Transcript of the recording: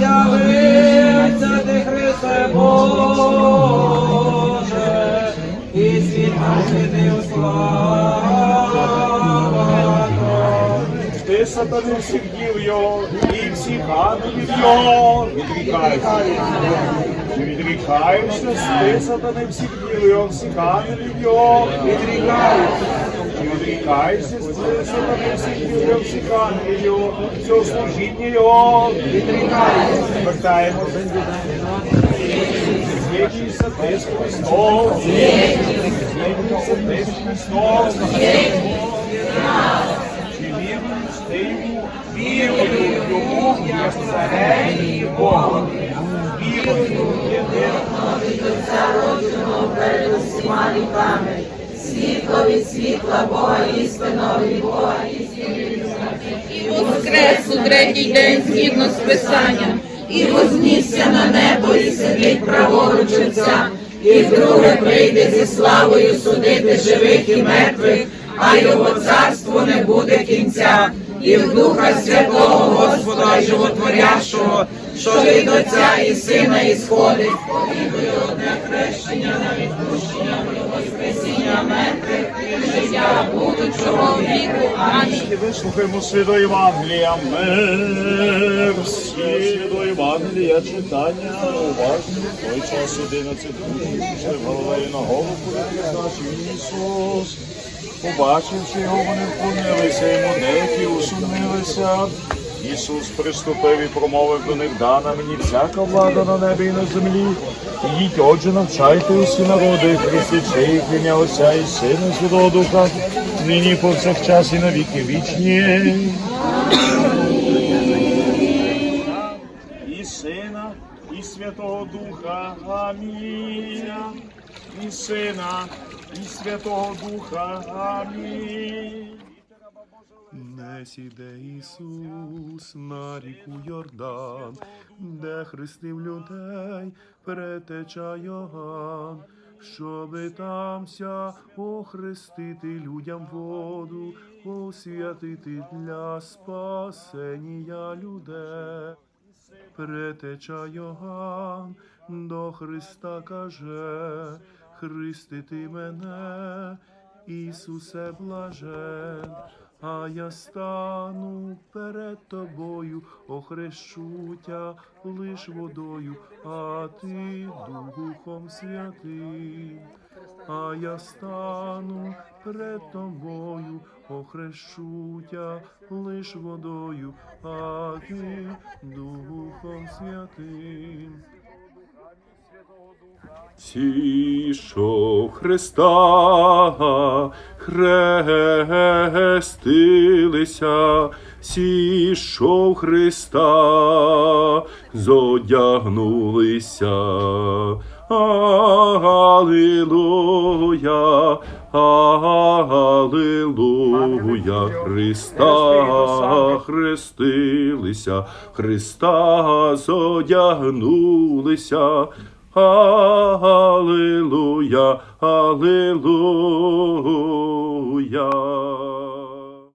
явиться ти Христе Боже, і світ наслідив слава. Ти сатани всіх дів його, і всіх ангелів його. Відрікаєшся. Чи відрікаєшся, ти сатани всіх дів його, всіх ангелів його. Відрікаєшся. Чи відрікаєшся, ти сатани всіх дів його, всіх ангелів його, всього служіння його. Ти йому? Вірую йому, як цареві і Богу. Вірую єдиного. усіма віками, світло від світла Бога істинного від Бога І воскрес у третій день згідно з Писанням, і вознісся на небо і сидить праворуч Отця, і вдруге прийде зі славою судити живих і мертвих, а його царству не буде кінця, і в Духа Святого Господа Животворящого, що від Отця і Сина ісходить, повідує одне хрещення на відпущення воскресіння мертвих, і життя будучого віку. Амінь. І вислухаймо свято Євангелія. Мир до Євангелія читання. Уважно. Той час 11 друзів пішли в Галилею на голову, Ісус. Побачивши його, вони вклонилися йому, деякі усумнилися. Ісус приступив і промовив до них, дана мені всяка влада на небі і на землі. Ідіть, отже, навчайте усі народи, хрестячи їх ім'я Отця і Сина Святого Духа, нині повсякчас і на віки вічні. І Сина, і Святого Духа. Амінь. І Сина, і Святого Духа. Амінь. Не сіде Ісус на ріку Йордан, де хрестив людей, перетеча Йоанн, щоби тамся охрестити людям воду, освятити для спасення людей. Претеча Йоанн до Христа каже, хрестити мене, Ісусе блажен, а я стану перед тобою, охрещу тя лиш водою, а ти Духом Святим. А я стану перед тобою, охрещу тя лиш водою, а ти Духом Святим. Що Христа хрестилися, всі, що в Христа зодягнулися. Алілуя, Алілуя, Христа хрестилися, Христа зодягнулися. Алілуя, Алілуя.